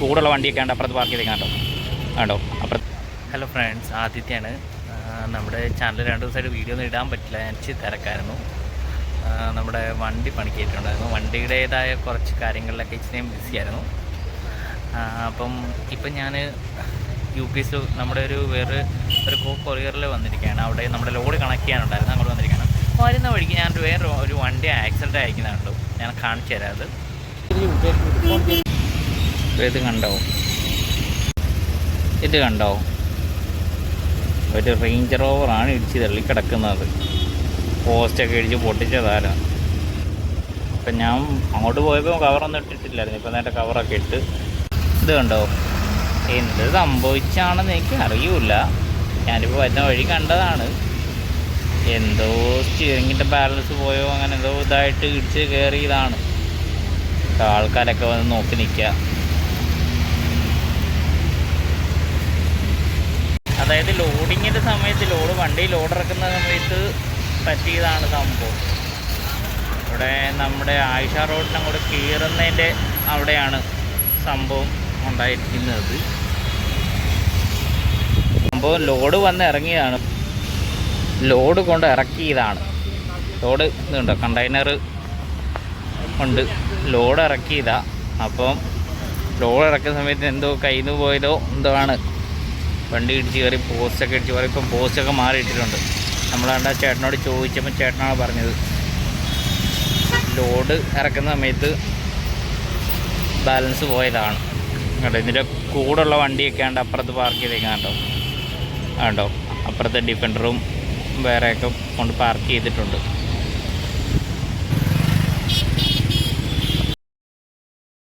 കൂടുള്ള വണ്ടിയൊക്കെ ഉണ്ട് അപ്പുറത്ത് പാർക്ക് ചെയ്തേക്കാൻ കേട്ടോ കണ്ടോ? അപ്പുറത്ത്. ഹലോ ഫ്രണ്ട്സ് ആദിത്യാണ് നമ്മുടെ ചാനൽ രണ്ട് ദിവസമായിട്ട് വീഡിയോ ഒന്നും ഇടാൻ പറ്റില്ല. ഞാൻ ഇച്ചിരി തിരക്കായിരുന്നു. നമ്മുടെ വണ്ടി പണിക്കേറ്റുണ്ടായിരുന്നു വണ്ടിയുടേതായ കുറച്ച് കാര്യങ്ങളിലൊക്കെ ഇച്ചിരി ബിസി ആയിരുന്നു. അപ്പം ഇപ്പം ഞാൻ യു പി എസ് നമ്മുടെ ഒരു വേറെ ഒരു കോ കൊറിയറിൽ വന്നിരിക്കുകയാണ്. അവിടെ നമ്മുടെ ലോഡ് കണക്ട് ചെയ്യാനുണ്ടായിരുന്നു. അങ്ങോട്ട് വന്നിരിക്കുകയാണ്. വരുന്ന വഴിക്ക് ഞാൻ വേറെ ഒരു വണ്ടി ആക്സിഡന്റ് ആയിരിക്കുന്നതാണല്ലോ ഞാൻ കാണിച്ചു തരാം അത്. ഇത് കണ്ടോ? ഇത് കണ്ടോ? ഒരു റേഞ്ച് റോവറാണ് ഇടിച്ച് തള്ളിക്കിടക്കുന്നത്. പോസ്റ്റൊക്കെ ഇടിച്ച് പൊട്ടിച്ചതാരാ അപ്പം ഞാൻ അങ്ങോട്ട് പോയപ്പോൾ കവറൊന്നും ഇട്ടിട്ടില്ലായിരുന്നു. ഇപ്പം നേരത്തെ കവറൊക്കെ ഇട്ട് ഇത് കണ്ടോ? എന്ത് സംഭവിച്ചാണെന്ന് എനിക്ക് അറിയൂല ഞാനിപ്പോൾ വരുന്ന വഴി കണ്ടതാണ്. എന്തോ സ്റ്റിയറിങ്ങിന്റെ ബാലൻസ് പോയോ അങ്ങനെ എന്തോ ഇതായിട്ട് ഇടിച്ച് കയറിയതാണ് ആൾക്കാരൊക്കെ വന്ന് നോക്കി നിൽക്കുക അതായത് ലോഡിങ്ങിന്റെ സമയത്ത് ലോഡ് വണ്ടി ലോഡ് ഇറക്കുന്ന സമയത്ത് പറ്റിയതാണ് സംഭവം. ഇവിടെ നമ്മുടെ ആയിഷ റോഡിന് അങ്ങോട്ട് കീറുന്നതിന്റെ അവിടെയാണ് സംഭവം ഉണ്ടായിരിക്കുന്നത്. സംഭവം ലോഡ് വന്ന് ഇറങ്ങിയതാണ്. ലോഡ് കൊണ്ട് ഇറക്കിയതാണ്. ലോഡ് ഇതുണ്ടോ? കണ്ടെയ്നർ ഉണ്ട് ലോഡ് ഇറക്കിയതാണ് അപ്പം ലോഡ് ഇറക്കുന്ന സമയത്ത് എന്തോ കയ്യിൽ നിന്ന് പോയതോ എന്തോ ആണ്. വണ്ടി ഇടിച്ച് കയറി പോസ്റ്റൊക്കെ ഇടിച്ച് കയറി ഇപ്പം പോസ്റ്റൊക്കെ മാറിയിട്ടിട്ടുണ്ട് നമ്മളാണ്ട് ചേട്ടനോട് ചോദിച്ചപ്പോൾ ചേട്ടനാണ് പറഞ്ഞത്. ലോഡ് ഇറക്കുന്ന സമയത്ത് ബാലൻസ് പോയതാണ്. കേട്ടോ ഇതിന്റെ കൂടുള്ള വണ്ടിയൊക്കെ ആണ്ട് അപ്പുറത്ത് പാർക്ക് ചെയ്തേക്കാണ്ടോ കണ്ടോ? അപ്പുറത്തെ ഡിഫൻഡറും വേറെയൊക്കെ കൊണ്ട് പാർക്ക് ചെയ്തിട്ടുണ്ട്.